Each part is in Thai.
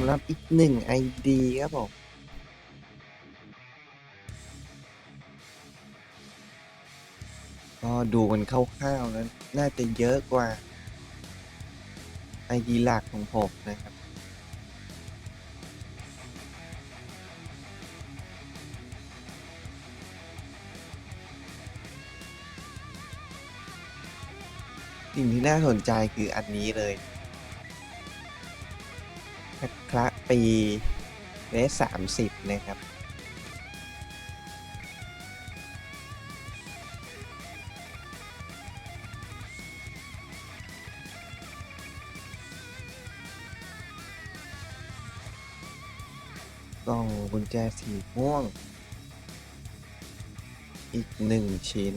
ำหรับอีกหนึ่ง ID ครับผมก็ดูกันคร่าวๆแล้วน่าจะเยอะกว่า ID หลักของผมนะครับ สิ่งที่น่าสนใจคืออันนี้เลย พระปีเลสสามสิบนะครับ กล่องกุญแจสีม่วง อีกหนึ่งชิ้น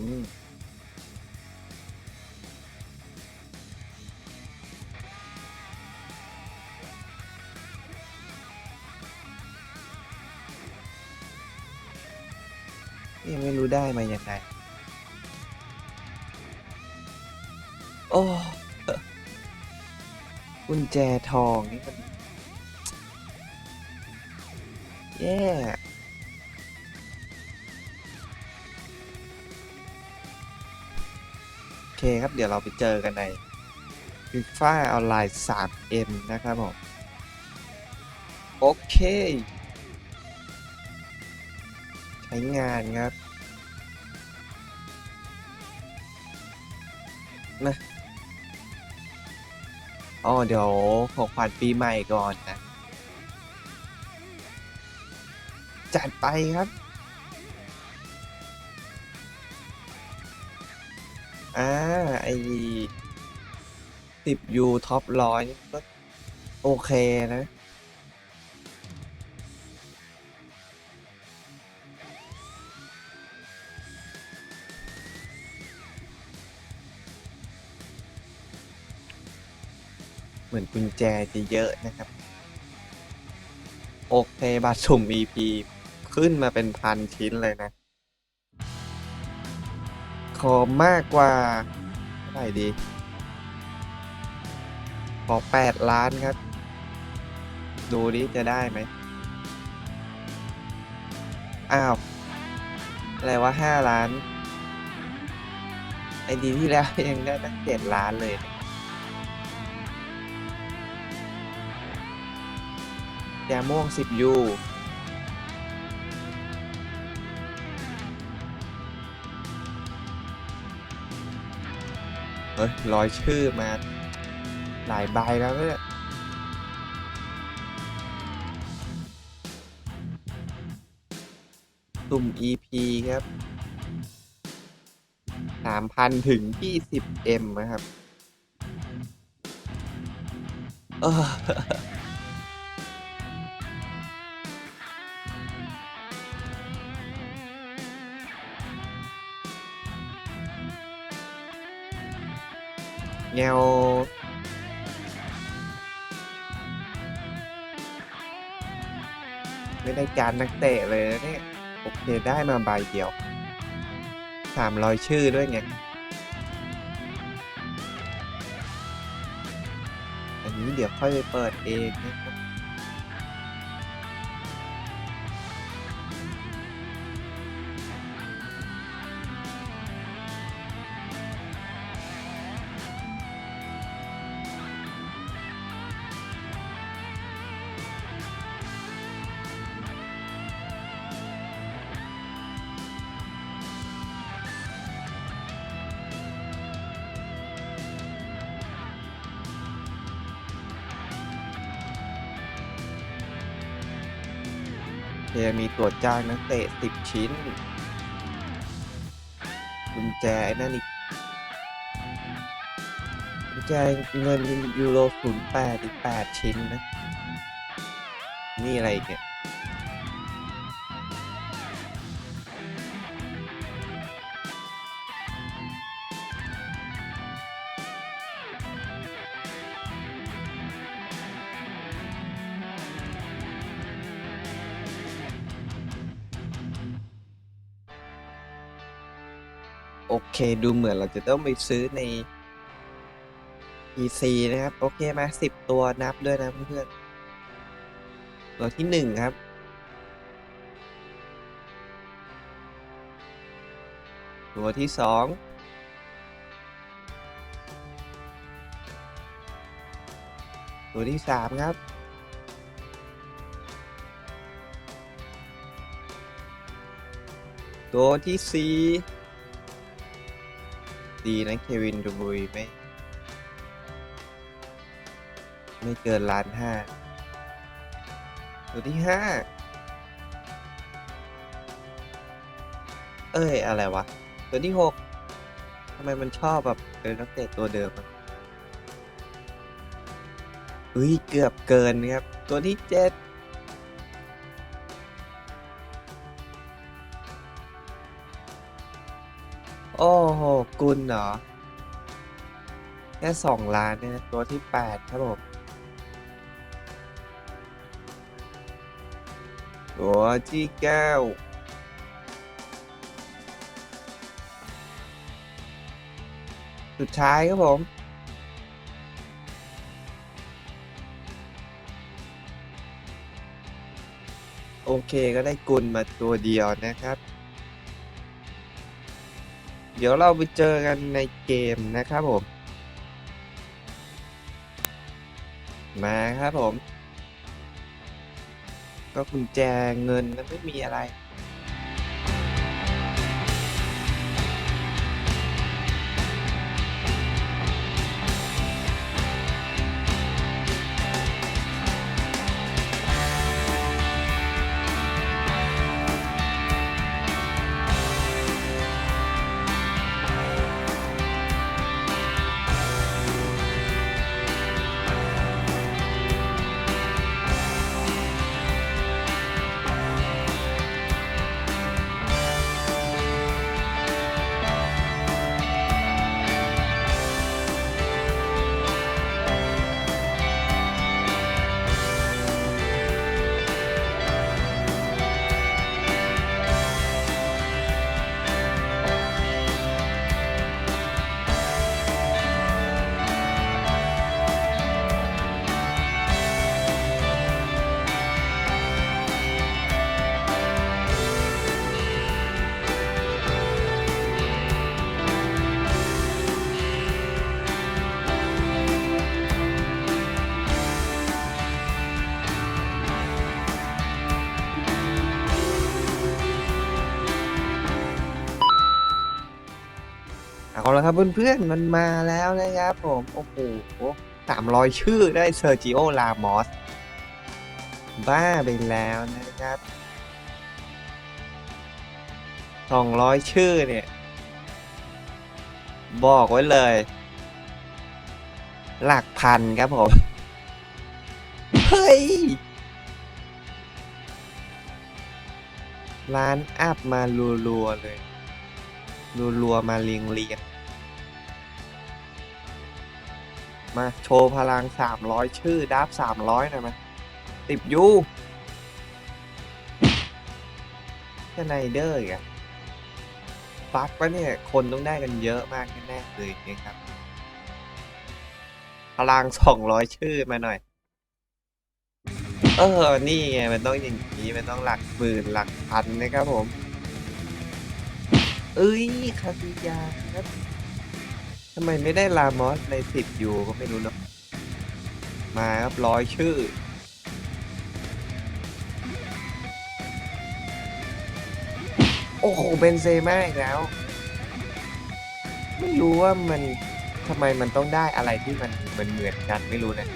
ม่รู้ไมาย่างไรโอ้กุญแจทองนี่มันแย่โอเคครับเดี๋ยวเราไปเจอกันในฟีฟ่าออนไลน์ 3M นะครับผม โอเค ใช้งานครับ นะอ๋อเดี๋ยวของขวัญปีใหม่ก่อนนะ จัดไปครับ อ่า ไอสิบยูท็อปร้อยก็โอเคนะ เหมือนกุญแจจะเยอะนะครับ โอเค บัตรสุ่ม EP ขึ้นมาเป็นพันชิ้นเลยนะ ขอมากกว่าเท่าไหร่ดี ขอแปดล้านครับ ดูดิจะได้ไหม อ้าว อะไรวะห้าล้าน ไอดีที่แล้วยังได้ตั้งเจ็ดล้านเลยนะ แจม่วงสิบยูเฮ้ยรอยชื่อมาหลายใบแล้วเนี่ยตุ่ม EP ครับสามพันถึงยี่สิบ M นะครับ แนวไม่ได้การนักเตะเลยเนี่ยโอเคได้มาใบเดียวสามรอยชื่อด้วยไง อันนี้เดี๋ยวค่อยไปเปิดเองนะ ครับเจะมีตัวจ้างนักเตะ10ชิ้นกุญแจนั่นอีกกุญแจเงินยูโร08อีก8ชิ้นนะ นี่อะไรเนี่ย โอเค ดูเหมือนเราจะต้องไปซื้อใน PC นะครับ โอเคมาสิบตัวนับด้วยนะเพื่อนๆตัวที่หนึ่งครับ ตัวที่สองตัวที่สามครับ ตัวที่สี่ ดีนะเควินดูบุยไม่ ไม่เกินล้านห้าตัวที่ห้าเอ้ย อะไรวะ ตัวที่หกทำไมมันชอบแบบเป็นนักเตะตัวเดิมอุ้ย เกือบเกินครับ ตัวที่เจ็ดโอ้โห กุลเหรอ แค่สองล้านเนี่ยตัวที่แปดครับผม ตัวที่เก้าสุดท้ายครับผม โอเคก็ได้กุลมาตัวเดียวนะครับ เดี๋ยวเราไปเจอกันในเกมนะครับผม มาครับผม ก็กุญแจเงินไม่มีอะไร เอาละครับเพื่อนๆ มันมาแล้วนะครับผม โอ้โหสามร้อยชื่อได้เซอร์จิโอลามอส บ้าไปแล้วนะครับสองร้อยชื่อเนี่ย บอกไว้เลย หลักพันครับผม เฮ้ยร้านอัพมารัวๆเลยรัวๆมาเรียงเรียง มาโชว์พลัง 300 ชื่อดับ300หน่อยมาติบยูแค่ไนเดอร์อีกอะฟักปะเนี่ย คนต้องได้กันเยอะมากแน่ๆเลยนะครับ พลัง 200 ชื่อมาหน่อย เออ นี่ไง มันต้องอย่างนี้ มันต้องหลักหมื่นหลักพันนะครับผม เอ้ยคาซิยาครับ ทำไมไม่ได้ลามอสในสิบอยู่ก็ไม่รู้เนาะมาครับร้อยชื่อ โอ้โหเบนเซม่าอีกแล้ว ไม่รู้ว่ามันทำไมมันต้องได้อะไรที่มันมันเหมือนกันไม่รู้นะ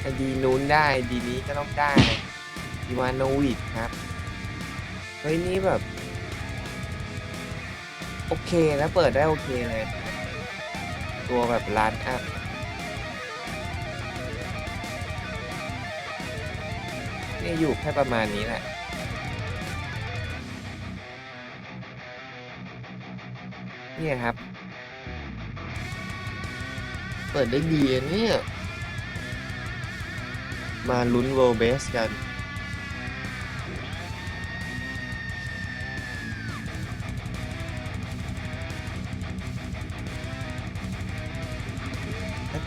ไอดีนู้นได้ไอดีนี้ก็ต้องได้อีวานโนวิชครับ เฮ้ยนี่แบบ โอเคแล้วเปิดได้โอเคเลย ตัวแบบร้านอัพนี่อยู่แค่ประมาณนี้แหละเนี่ยครับ เปิดได้ดีเนี่ย มาลุ้น World Base กัน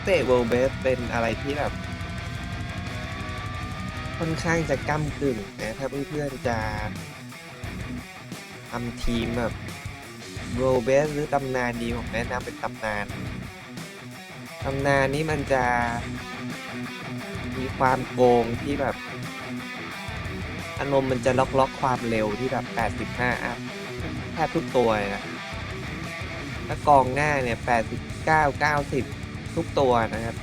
เตะ World Base เป็นอะไรที่แบบ ค่อนข้างจะก้ากึ่งนะถ้าเพื่อนๆจะทำทีมแบบโรเบสหรือตำนานดีผมแนะนำเป็นตำนาน ตำนานนี้มันจะมีความโกงที่แบบ อารมณ์มันจะล็อกล็อกความเร็วที่แบบ 85 อัพแทบทุกตัวนะถ้ากองหน้าเนี่ย 89 90 ทุกตัวนะครับ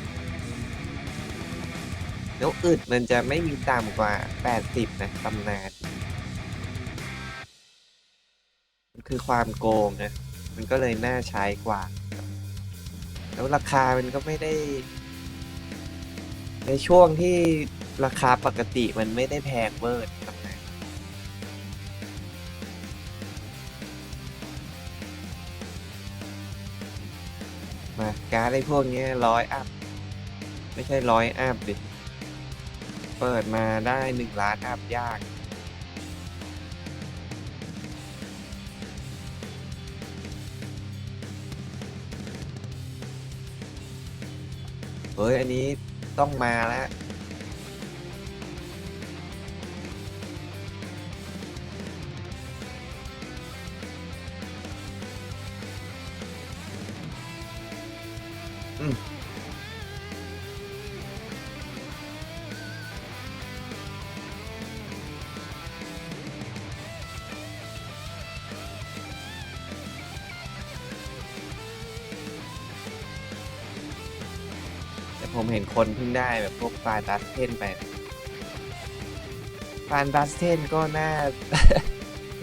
แล้วอึดมันจะไม่มีต่ำกว่า 80 นะตำนาน มันคือความโกงนะ มันก็เลยน่าใช้กว่า แล้วราคามันก็ไม่ได้ ในช่วงที่ราคาปกติมันไม่ได้แพงเวอร์ มาการ์ดไอ้พวกเนี้ร้อยอัพ ไม่ใช่ร้อยอัพดิ เปิดมาได้หนึ่งล้านอัพยาก เฮ้ย อันนี้ต้องมาแล้ว แต่ผมเห็นคนเพิ่งได้แบบพวกฟานดัสเทนไปนะฟานดัสเทนก็น่า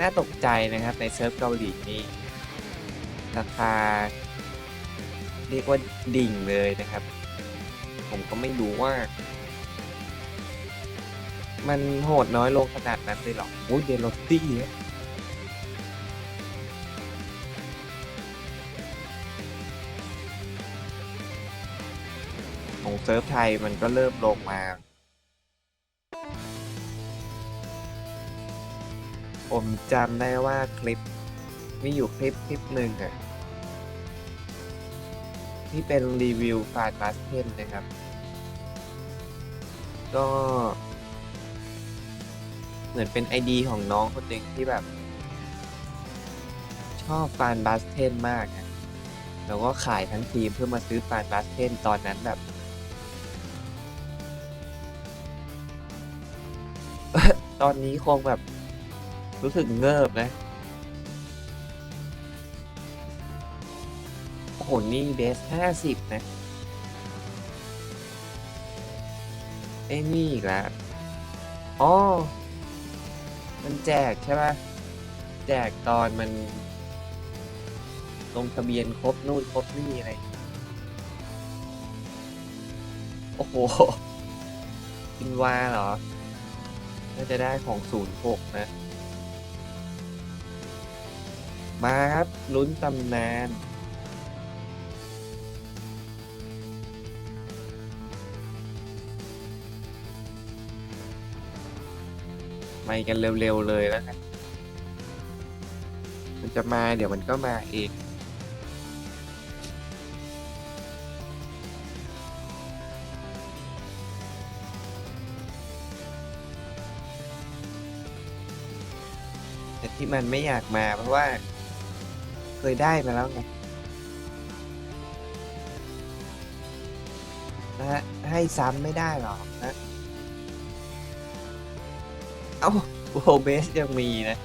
น่าตกใจนะครับในเซิร์ฟเกาหลีนี่ราคา เรียกว่าดิ่งเลยนะครับ ผมก็ไม่รู้ว่า มันโหดน้อยลงขนาดนั้นเลยหรอโอ้ยเดลตี้เนี่ยของเซิร์ฟไทยมันก็เริ่มลงมา ผมจำได้ว่าคลิป มีอยู่คลิปคลิปหนึ่งอะ ที่เป็นรีวิวฟาดบัสเทนนะครับ ก็ เหมือนเป็นไอดีของน้องคนหนึ่งที่แบบ ชอบฟานบัสเทนมากอะแล้วก็ขายทั้งทีมเพื่อมาซื้อฟานบัสเทนตอนนั้นแบบ ตอนนี้คงแบบรู้สึกเงิบนะ โอ้โหนี่เบสห้าสิบนะไอ้นี่อีกแล้ว อ๋อ มันแจกใช่ปะแจกตอนมัน ลงทะเบียนครบนู่นครบนี่อะไร โอ้โหอินวาเหรอ น่าจะได้ของ06นะ มาครับ ลุ้นตำนาน กันเร็วๆเลยแล้วกันมันจะมาเดี๋ยวมันก็มาเองแต่ที่มันไม่อยากมาเพราะว่า เคยได้มาแล้วไงนะฮะให้ซ้ำไม่ได้หรอกนะ อ้าโวเบสยังมีนะ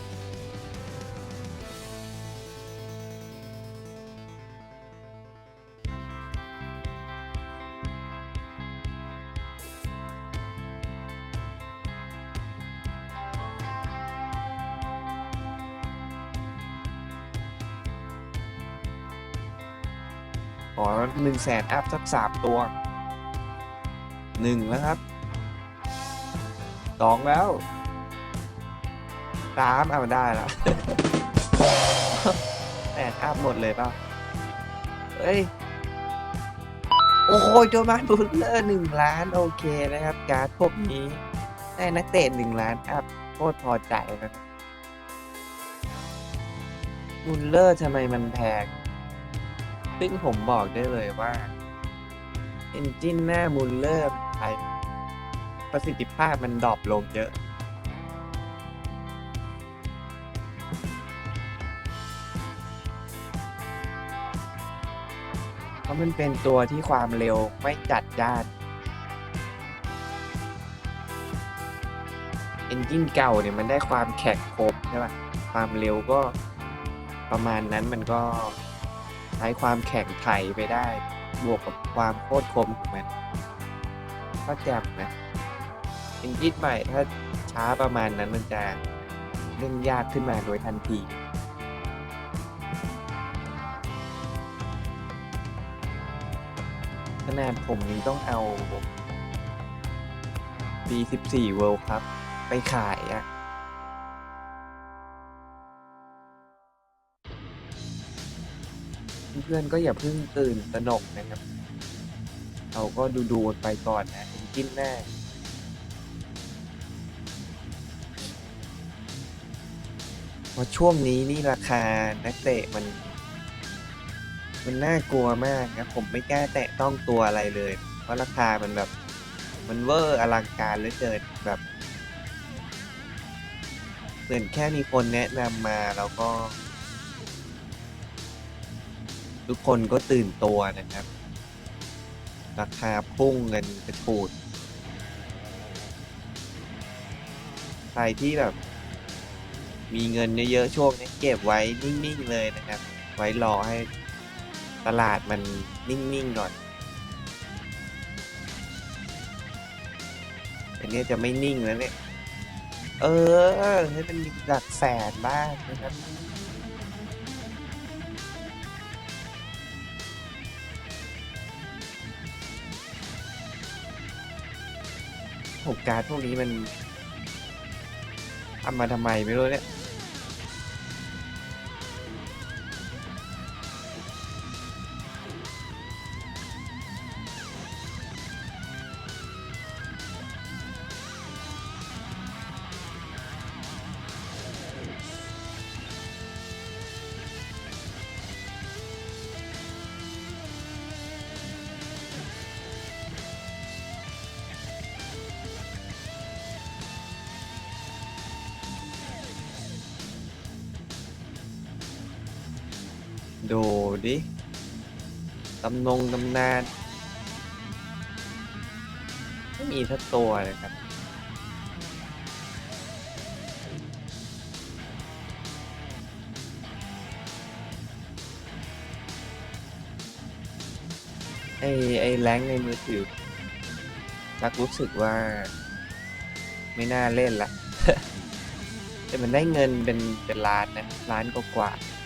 ขอหนึ่งแสนอัพสักสามตัวหนึ่งแล้วครับสองแล้ว สามเอาได้แล้วแปดอัพหมดเลยเปล่าเอ้ย โอ้โหโจมาบุลเลอร์หนึ่งล้าน โอเคนะครับ การ์ดพวกนี้ ได้นักเตะหนึ่งล้านอัพโคตรพอใจนะบุลเลอร์ทำไมมันแพงซึ่งผมบอกได้เลยว่า เอนจินหน้ามูลเลอร์ไทยประสิทธิภาพมันดรอปลงเยอะ มันเป็นตัวที่ความเร็วไม่จัดจ้าน เอนจินเก่าเนี่ยมันได้ความแข็งคมใช่ป่ะ ความเร็วก็ประมาณนั้นมันก็ใช้ความแข็งไถไปได้ บวกกับความโคตรคมของมัน ก็แจ่มนะเอนจินใหม่ถ้าช้าประมาณนั้นมันจะเล่นยากขึ้นมาโดยทันที ขนาดผมยังต้องเอา B14 World ครับ ไปขายอะเพื่อนๆก็อย่าเพิ่งตื่นตระหนกนะครับ เราก็ดูดูไปก่อนนะกินแน่เพราะช่วงนี้นี่ราคานักเตะมัน มันน่ากลัวมากนะผมไม่กล้าแตะต้องตัวอะไรเลย เพราะราคามันแบบ มันเวอร์อลังการเหลือเกินแบบเหมือนแค่มีคนแนะนำมาแล้วก็ ทุกคนก็ตื่นตัวนะครับ ราคาพุ่งเงินกระฉูดใครที่แบบ มีเงินเยอะๆช่วงนี้เก็บไว้นิ่งๆเลยนะครับ ไว้รอให้ ตลาดมันนิ่งๆก่อนอันนี้จะไม่นิ่งแล้วเนี่ย เออ ให้มันมีหลักแสนบ้างนะครับผมการพวกนี้มันทำมาทำไมไม่รู้เนี่ย นงตำนานไม่มีทักตัวเลยครับ ไอไอแรงในมือถือรักรู้สึกว่า ไม่น่าเล่นละ แต่มันได้เงินเป็นเป็นล้านนะล้านกว่าๆ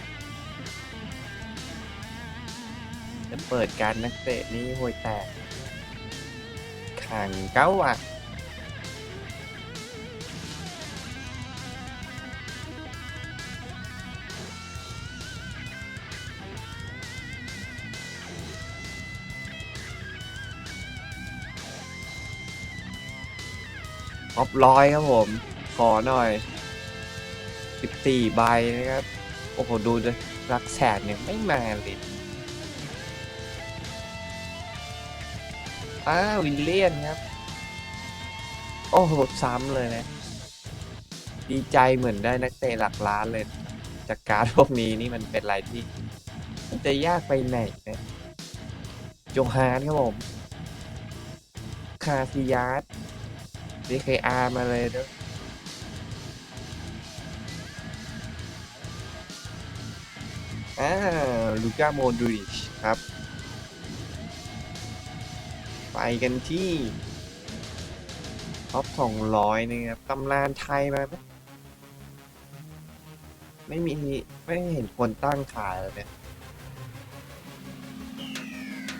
จะเปิดการนักเตะนี่ห่วยแตกขังเก้าอะออฟร้อยครับผม ขอหน่อย 14 ใบนะครับ โอ้โห ดูเลยรักแสนเนี่ยไม่มาเลย อ้าววิลเลียนครับ โอ้โหซ้ำเลยนะ ดีใจเหมือนได้นักเตะหลักล้านเลย จากการพวกนี้นี่มันเป็นอะไรที่มันจะยากไปไหนนะโจฮานครับผม คาซิยาส DKR มาเลยเด้ออ่าลูก้าโมดูริชครับ กันที่ท็อปสองร้อยนะครับตำนานไทยมาไมไม่มีไม่เห็นคนตั้งขายเลยเนี่ย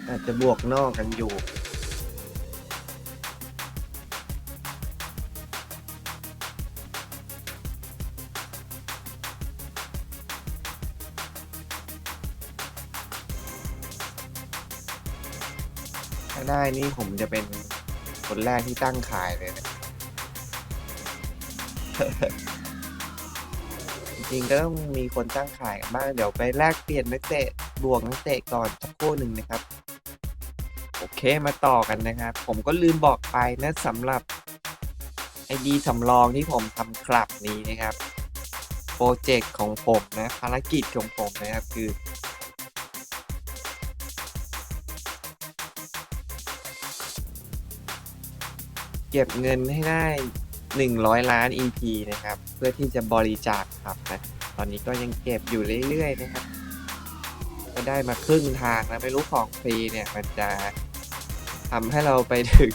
อาจจะบวกนอกกันอยู่ ได้นี่ผมจะเป็นคนแรกที่ตั้งขายเลยนะจริงๆก็ต้องมีคนตั้งขายกันบ้างเดี๋ยวไปแลกเปลี่ยนนักเตะบวกนักเตะก่อนสักครู่หนึ่งนะครับ โอเคมาต่อกันนะครับ ผมก็ลืมบอกไปนะสำหรับไอดีสำรองที่ผมทำคลับนี้นะครับโปรเจกต์ของผมนะภารกิจของผมนะครับคือ เก็บเงินให้ได้ 100 ล้าน EP นะครับ เพื่อที่จะบริจาคครับนะตอนนี้ก็ยังเก็บอยู่เรื่อยๆนะครับก็ได้มาครึ่งทางแล้วไม่รู้ของฟรีเนี่ย มันจะทำให้เราไปถึง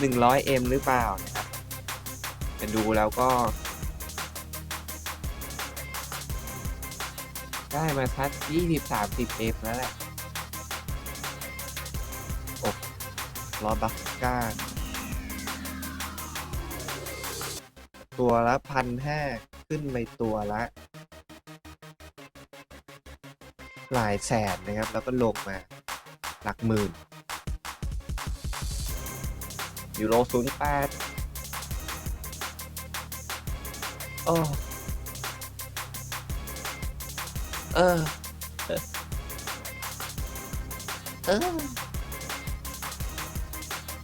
100M หรือเปล่านะครับแต่ดูแล้วก็ ได้มาสัก 20-30M แล้วแหละโอ้รอบักก้า ตัวละพันห้าขึ้นไปตัวละ หลายแสนนะครับ แล้วก็ลงมาหลักหมื่นยูโรศูนย์แปดโอ้เออ เออ เออ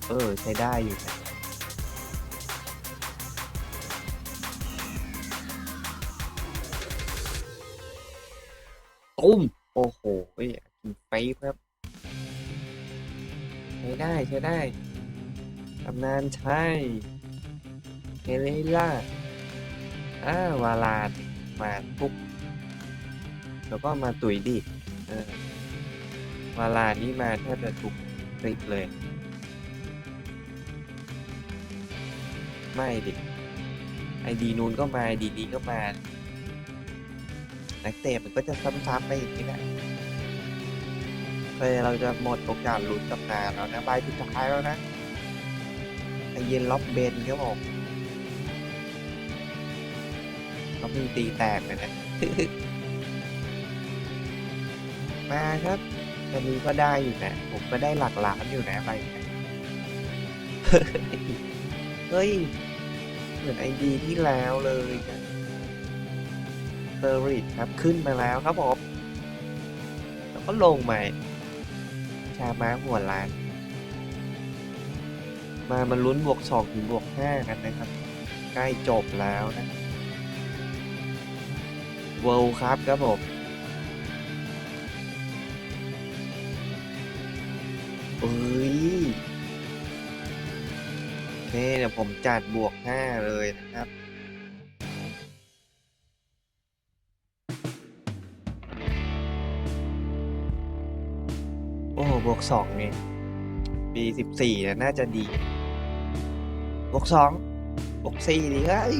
เออใช้ได้อยู่นะ ตุ้ม โอ้โหกินไฟครับ ใช้ได้ใช้ได้ตำนานใช่เฮเลล่าอ่าวาลาดมาปุ๊บแล้วก็มาตุยดิวาลาดนี่มาแทบจะทุกคลิปเลย ไม่ดิไอดีนูนก็มาไอดีนี้ก็มา นักเตะมันก็จะซ้ำๆไปอย่างนี้แหละเคยเราจะหมดโอกาสลุ้นตำนานแล้วนะใบสุดท้ายแล้วนะไอเย็นล็อบเบนครับผมล็อบเบนตีแตกเลยนะ มาครับอันนี้ก็ได้อยู่นะ ผมก็ได้หลักล้านอยู่นะใบเนี้ยเฮ้ย เหมือนไอดีที่แล้วเลยนะ เซอร์ริทครับขึ้นมาแล้วครับผมแล้วก็ลงมาชาม้าหัวล้าน มามาลุ้นบวกสองถึงบวกห้ากันนะครับ ใกล้จบแล้วนะเวิลด์ครับครับผมเอ้ยนี่เดี๋ยวผมจัดบวกห้าเลยนะครับ บวกสองเนี่ยปีสิบสี่นะน่าจะดี บวกสองบวกสี่ดีเฮ้ย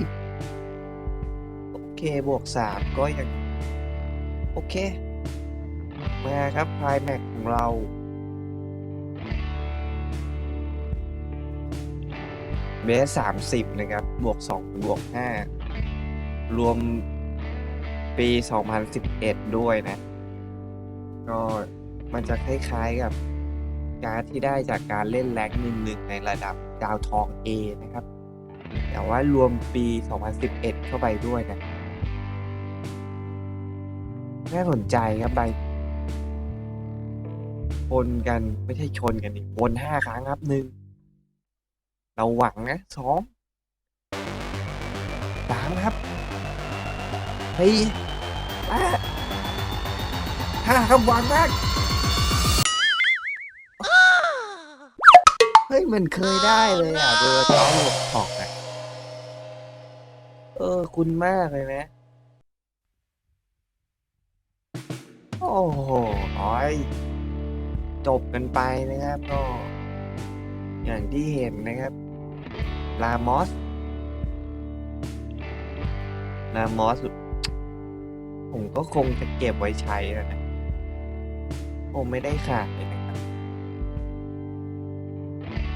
โอเคบวกสามก็ยังโอเค มาครับพายแม็กของเราเบสสามสิบนะครับ บวกสองบวกห้ารวมปีสองพันสิบเอ็ดด้วยนะ ก็ มันจะคล้ายๆกับการ์ดที่ได้จากการเล่นแรงหนึ่งหนึ่งในระดับดาวทอง A นะครับ แต่ว่ารวมปี 2011 เข้าไปด้วยนะ น่าสนใจครับใบชนกันไม่ใช่ชนกันนี่วนห้าครั้งครับหนึ่งเราหวังนะสองสามครับเฮ้ยห้าครับหวังมาก ฮ้ยมันเคยได้เลยอะเบอร์ต้องหลบออกอะเออคุณมากเลยนะ โอ้โหอ้อยจบกันไปนะครับก็ อย่างที่เห็นนะครับ ลามอส ลามอส ผมก็คงจะเก็บไว้ใช้แล้วนะคงไม่ได้ขาย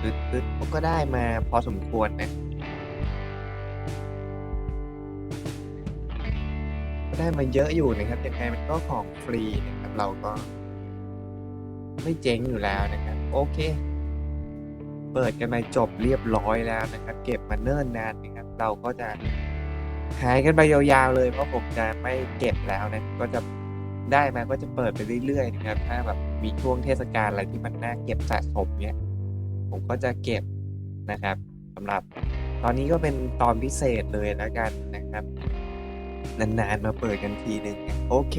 อึดอึดก็ได้มาพอสมควรนะ ก็ได้มาเยอะอยู่นะครับยังไงมันก็ของฟรีนะครับ เราก็ ไม่เจ๊งอยู่แล้วนะครับ โอเค เปิดกันไปจบเรียบร้อยแล้วนะครับ เก็บมาเนิ่นนานนะครับ เราก็จะหายกันไปยาวๆเลย เพราะผมจะไม่เก็บแล้วนะ ก็จะได้มาก็จะเปิดไปเรื่อยๆนะครับ ถ้าแบบมีช่วงเทศกาลอะไรที่มันน่าเก็บสะสมเนี่ย ผมก็จะเก็บนะครับสำหรับตอนนี้ก็เป็นตอนพิเศษเลยแล้วกันนะครับ นานๆมาเปิดกันทีหนึ่งโอเค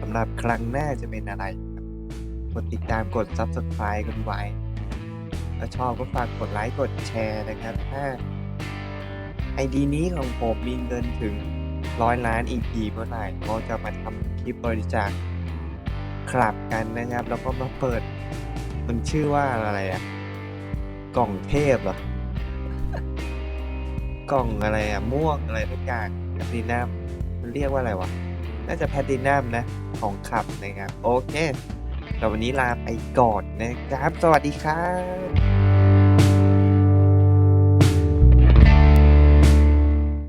สำหรับครั้งหน้าจะเป็นอะไรกดติดตามกด Subscribe กันไว้ถ้าชอบก็ฝากกดไลค์กดแชร์นะครับถ้าไอดีนี้ของผมมีเงินถึงร้อยล้าน EP เมื่อไหร่ก็จะมาทำคลิปบริจาคคลับกันนะครับ แล้วก็มาเปิด มันชื่อว่าอะไรอะ กล่องเทพเหรอ กล่องอะไรอะม่วงอะไรทุกอย่างแพลตินัมมันเรียกว่าอะไรวะ น่าจะแพลตินัมนะ ของขับนะครับ โอเคแต่วันนี้ลาไปก่อนนะครับ สวัสดีครับ